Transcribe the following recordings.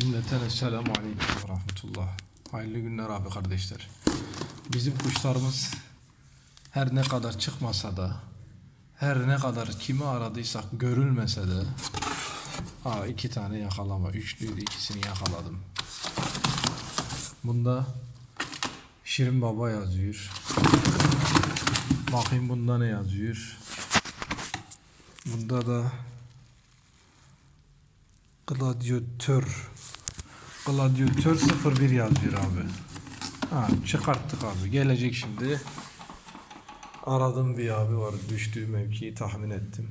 Cümleten Esselamu Aleyküm ve Rahmetullah. Hayırlı günler abi kardeşler. Bizim kuşlarımız her ne kadar çıkmasa da, her ne kadar kimi aradıysak görülmese de, ha iki tane yakalama, üçlüydü ikisini yakaladım. Bunda Şirin Baba yazıyor. Bakayım bunda ne yazıyor. Bunda da Gladyatör. Gladyatör 01 yazıyor abi. Ha çıkarttık abi. Gelecek şimdi. Aradığım bir abi var. Düştüğü mevkiyi tahmin ettim.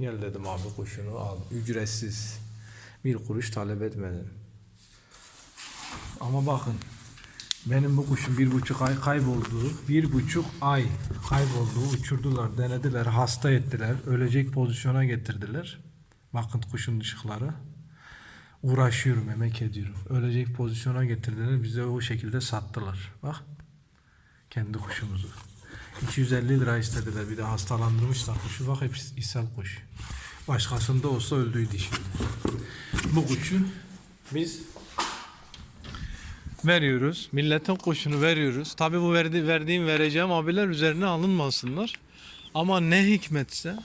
Gel dedim abi kuşunu al. Ücretsiz. Bir kuruş talep etmeden. Ama bakın. Benim bu kuşum bir buçuk ay kayboldu. Bir buçuk ay kayboldu. Uçurdular, denediler, hasta ettiler. Ölecek pozisyona getirdiler. Bakın kuşun ışıkları. Uğraşıyorum, emek ediyorum. Ölecek pozisyona getirdiler. Bize o şekilde sattılar. Bak. Kendi kuşumuzu. 250 lira istediler. Bir de hastalandırmışlar kuşu. Bak hep ishal kuş. Başkasında olsa öldüydü şimdi. Bu kuşu biz veriyoruz. Milletin kuşunu veriyoruz. Tabi bu verdi, verdiğim vereceğim abiler üzerine alınmasınlar. Ama ne hikmetse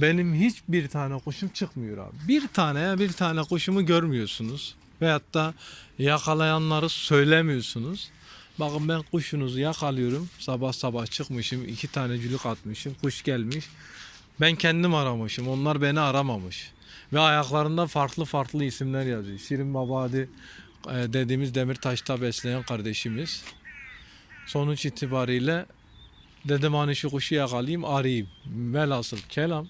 benim hiçbir tane kuşum çıkmıyor abi. Bir tane ya bir tane kuşumu görmüyorsunuz. Veyahut da yakalayanları söylemiyorsunuz. Bakın ben kuşunuzu yakalıyorum. Sabah sabah çıkmışım. iki tane cülük atmışım. Kuş gelmiş. Ben kendim aramışım. Onlar beni aramamış. Ve ayaklarında farklı farklı isimler yazıyor. Şirin Babadi e, dediğimiz Demirtaş'ta besleyen kardeşimiz. Sonuç itibariyle dedim hani şu kuşu yakalayayım arayayım. Velhasıl kelam.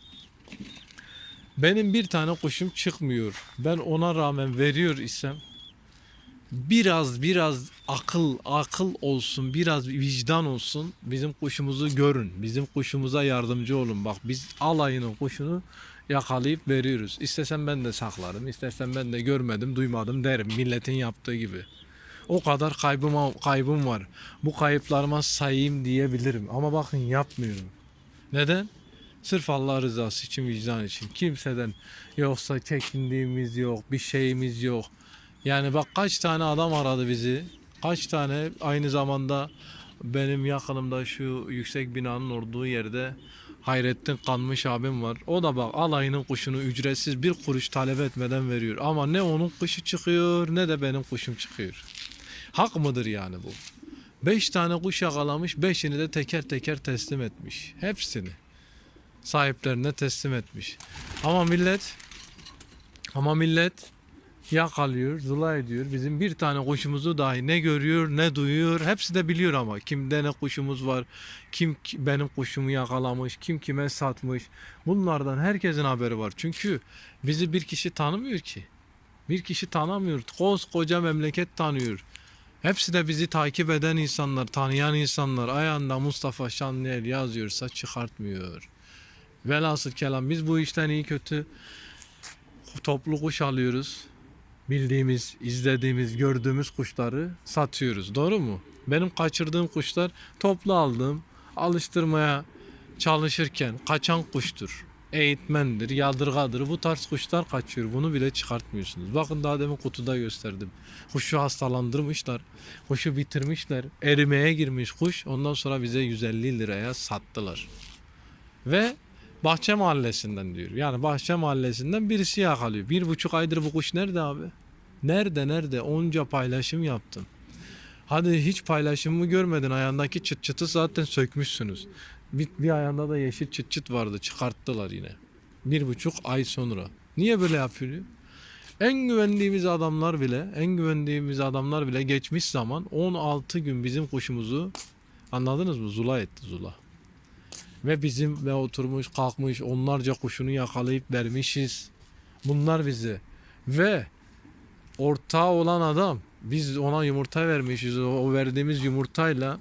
Benim bir tane kuşum çıkmıyor. Ben ona rağmen veriyor isem biraz biraz akıl akıl olsun, biraz vicdan olsun. Bizim kuşumuzu görün. Bizim kuşumuza yardımcı olun. Bak biz alayının kuşunu yakalayıp veriyoruz. İstesem ben de saklarım. İstesem ben de görmedim, duymadım derim. Milletin yaptığı gibi. O kadar kaybım kaybım var. Bu kayıplarıma sayayım diyebilirim. Ama bakın yapmıyorum. Neden? Sırf Allah rızası için, vicdan için. Kimseden yoksa çekindiğimiz yok, bir şeyimiz yok. Yani bak kaç tane adam aradı bizi. Kaç tane aynı zamanda benim yakınımda şu yüksek binanın olduğu yerde Hayrettin Kanmış abim var. O da bak alayının kuşunu ücretsiz bir kuruş talep etmeden veriyor. Ama ne onun kuşu çıkıyor ne de benim kuşum çıkıyor. Hak mıdır yani bu? Beş tane kuş yakalamış, beşini de teker teker teslim etmiş. Hepsini sahiplerine teslim etmiş. Ama millet ama millet yakalıyor, zula ediyor. Bizim bir tane kuşumuzu dahi ne görüyor ne duyuyor. Hepsi de biliyor ama kimde ne kuşumuz var, kim ki- benim kuşumu yakalamış, kim kime satmış. Bunlardan herkesin haberi var. Çünkü bizi bir kişi tanımıyor ki. Bir kişi tanımıyor. Koskoca memleket tanıyor. Hepsi de bizi takip eden insanlar, tanıyan insanlar. Ayağında Mustafa Şanlıel yazıyorsa çıkartmıyor. Velhasıl kelam biz bu işten iyi kötü toplu kuş alıyoruz. Bildiğimiz, izlediğimiz, gördüğümüz kuşları satıyoruz. Doğru mu? Benim kaçırdığım kuşlar toplu aldığım, alıştırmaya çalışırken kaçan kuştur. Eğitmendir, yadırgadır. Bu tarz kuşlar kaçıyor. Bunu bile çıkartmıyorsunuz. Bakın daha demin kutuda gösterdim. Kuşu hastalandırmışlar. Kuşu bitirmişler. Erimeye girmiş kuş. Ondan sonra bize 150 liraya sattılar. Ve Bahçe Mahallesi'nden diyor. Yani Bahçe Mahallesi'nden birisi yakalıyor. Bir buçuk aydır bu kuş nerede abi? Nerede nerede? Onca paylaşım yaptın. Hadi hiç paylaşımımı görmedin. Ayağındaki çıt çıtı zaten sökmüşsünüz. Bir, bir ayağında da yeşil çıt çıt vardı. Çıkarttılar yine. Bir buçuk ay sonra. Niye böyle yapıyor? En güvendiğimiz adamlar bile, en güvendiğimiz adamlar bile geçmiş zaman 16 gün bizim kuşumuzu anladınız mı? Zula etti zula. Ve bizim ve oturmuş kalkmış onlarca kuşunu yakalayıp vermişiz. Bunlar bize. Ve ortağı olan adam biz ona yumurta vermişiz. O verdiğimiz yumurtayla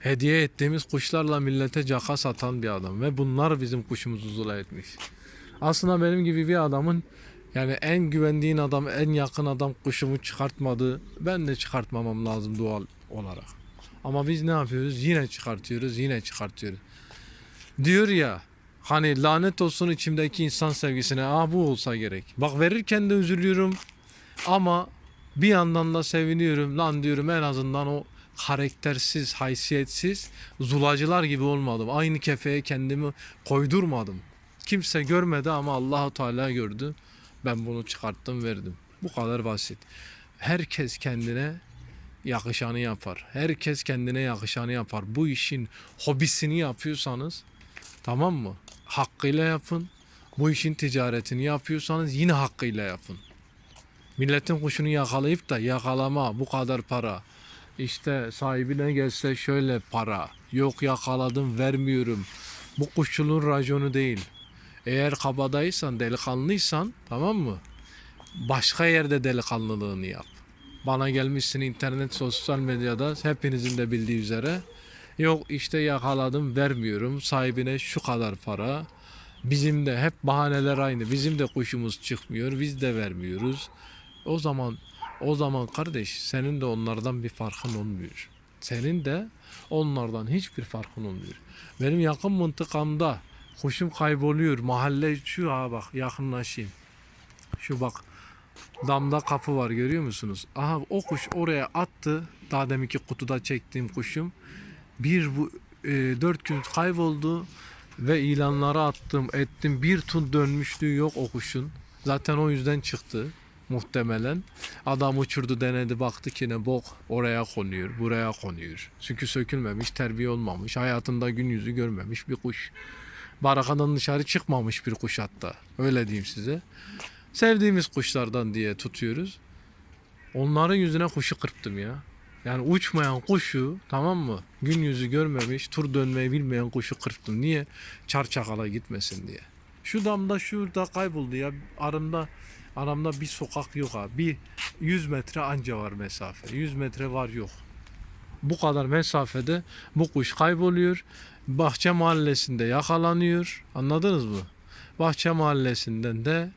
hediye ettiğimiz kuşlarla millete caka satan bir adam. Ve bunlar bizim kuşumuzu zula etmiş. Aslında benim gibi bir adamın yani en güvendiğin adam, en yakın adam kuşumu çıkartmadı. Ben de çıkartmamam lazım doğal olarak. Ama biz ne yapıyoruz? Yine çıkartıyoruz, yine çıkartıyoruz. Diyor ya hani lanet olsun içimdeki insan sevgisine. Aa bu olsa gerek. Bak verirken de üzülüyorum. Ama bir yandan da seviniyorum. Lan diyorum en azından o karaktersiz, haysiyetsiz zulacılar gibi olmadım. Aynı kefeye kendimi koydurmadım. Kimse görmedi ama Allahu Teala gördü. Ben bunu çıkarttım, verdim. Bu kadar basit. Herkes kendine yakışanı yapar. Herkes kendine yakışanı yapar. Bu işin hobisini yapıyorsanız tamam mı? Hakkıyla yapın. Bu işin ticaretini yapıyorsanız yine hakkıyla yapın. Milletin kuşunu yakalayıp da yakalama bu kadar para. İşte sahibine gelse şöyle para. Yok yakaladım vermiyorum. Bu kuşçuluğun raconu değil. Eğer kabadaysan, delikanlıysan tamam mı? Başka yerde delikanlılığını yap. Bana gelmişsin internet, sosyal medyada hepinizin de bildiği üzere. Yok işte yakaladım vermiyorum. Sahibine şu kadar para. Bizim de hep bahaneler aynı. Bizim de kuşumuz çıkmıyor. Biz de vermiyoruz. O zaman o zaman kardeş senin de onlardan bir farkın olmuyor. Senin de onlardan hiçbir farkın olmuyor. Benim yakın mıntıkamda kuşum kayboluyor. Mahalle şu ha bak yakınlaşayım. Şu bak damda kapı var görüyor musunuz? Aha o kuş oraya attı. Daha deminki kutuda çektiğim kuşum. Bir e, dört gün kayboldu ve ilanlara attım ettim bir tun dönmüşlüğü yok o kuşun. Zaten o yüzden çıktı muhtemelen. Adam uçurdu denedi baktı ki ne bok oraya konuyor buraya konuyor. Çünkü sökülmemiş terbiye olmamış hayatında gün yüzü görmemiş bir kuş. Barakadan dışarı çıkmamış bir kuş hatta öyle diyeyim size. Sevdiğimiz kuşlardan diye tutuyoruz. Onların yüzüne kuşu kırptım ya. Yani uçmayan kuşu tamam mı? Gün yüzü görmemiş, tur dönmeyi bilmeyen kuşu kırptım. Niye? Çarçakala gitmesin diye. Şu damda şurada kayboldu ya. Aramda aramda bir sokak yok abi. Bir 100 metre anca var mesafe. 100 metre var yok. Bu kadar mesafede bu kuş kayboluyor. Bahçe mahallesinde yakalanıyor. Anladınız mı? Bahçe mahallesinden de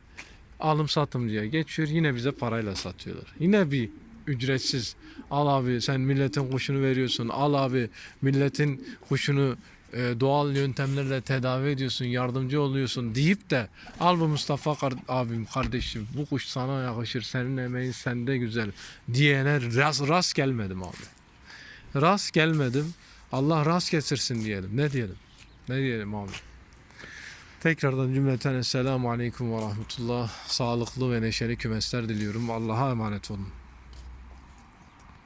alım satımcıya geçiyor. Yine bize parayla satıyorlar. Yine bir ücretsiz. Al abi sen milletin kuşunu veriyorsun. Al abi milletin kuşunu e, doğal yöntemlerle tedavi ediyorsun, yardımcı oluyorsun deyip de al bu Mustafa kar- abim kardeşim bu kuş sana yakışır, senin emeğin sende güzel diyene rast, rast gelmedim abi. Rast gelmedim. Allah rast getirsin diyelim. Ne diyelim? Ne diyelim abi? Tekrardan cümleten Esselamu Aleyküm ve Rahmetullah. Sağlıklı ve neşeli kümesler diliyorum. Allah'a emanet olun.